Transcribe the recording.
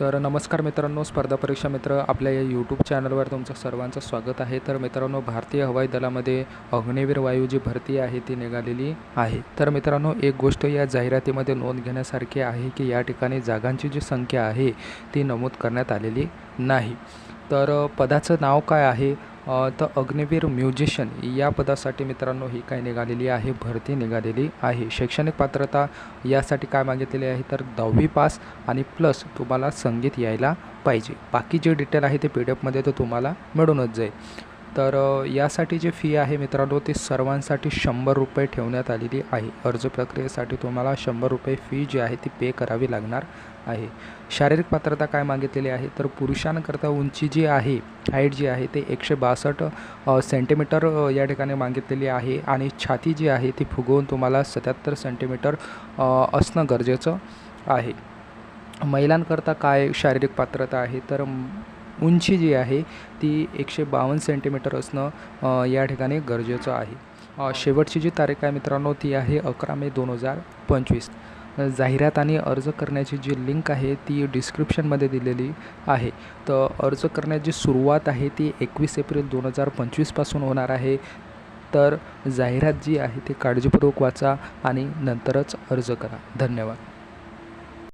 तर नमस्कार मित्रांनो स्पर्धा परीक्षा मित्र आपल्या या यूट्यूब चॅनलवर तुमचं सर्वांचं स्वागत आहे. तर मित्रांनो भारतीय हवाई दलामध्ये अग्निवीर वायू जी भरती आहे ती निघालेली आहे. तर मित्रांनो एक गोष्ट या जाहिरातीमध्ये नोंद घेण्यासारखी आहे की या ठिकाणी जागांची जी संख्या आहे ती नमूद करण्यात आलेली नाही. तर पदाचं नाव काय आहे? तर अग्निवीर म्युझिशियन या पदासाठी मित्रांनो ही काय निघालेली आहे भरती निघालेली आहे. शैक्षणिक पात्रता यासाठी काय मागितलेली आहे तर दहावी पास आणि प्लस तुम्हाला संगीत यायला पाहिजे. बाकी जे डिटेल आहे ते पी डी एफमध्ये तर तुम्हाला मिळूनच जाईल. तर यासाठी जी फी आहे मित्रांनो ती सर्वांसाठी शंभर रुपये ठेवण्यात आलेली आहे. अर्ज प्रक्रियेसाठी तुम्हाला शंभर रुपये फी जी आहे ती पे करावी लागणार आहे. शारीरिक पात्रता काय मागितलेली आहे? तर पुरुषांकरता उंची जी आहे हाईट जी आहे ते एकशे बासष्ट सेंटीमीटर या ठिकाणी मागितलेली आहे आणि छाती जी आहे ती फुगवून तुम्हाला सत्याहत्तर सेंटीमीटर असणं गरजेचं आहे. महिलांकरता काय शारीरिक पात्रता आहे? तर उंची जी आहे ती एकशे बावन्न सेंटीमीटर असणं या ठिकाणी गरजेचं आहे. शेवटची जी तारीख आहे मित्रांनो ती आहे अकरा मे दोन हजार पंचवीस. जाहिरात आणि अर्ज करण्याची जी लिंक आहे ती डिस्क्रिप्शनमध्ये दिलेली आहे. तर अर्ज करण्याची सुरुवात आहे ती एकवीस एप्रिल दोन हजार पंचवीसपासून होणार आहे. तर जाहिरात जी आहे ती काळजीपूर्वक वाचा आणि नंतरच अर्ज करा. धन्यवाद.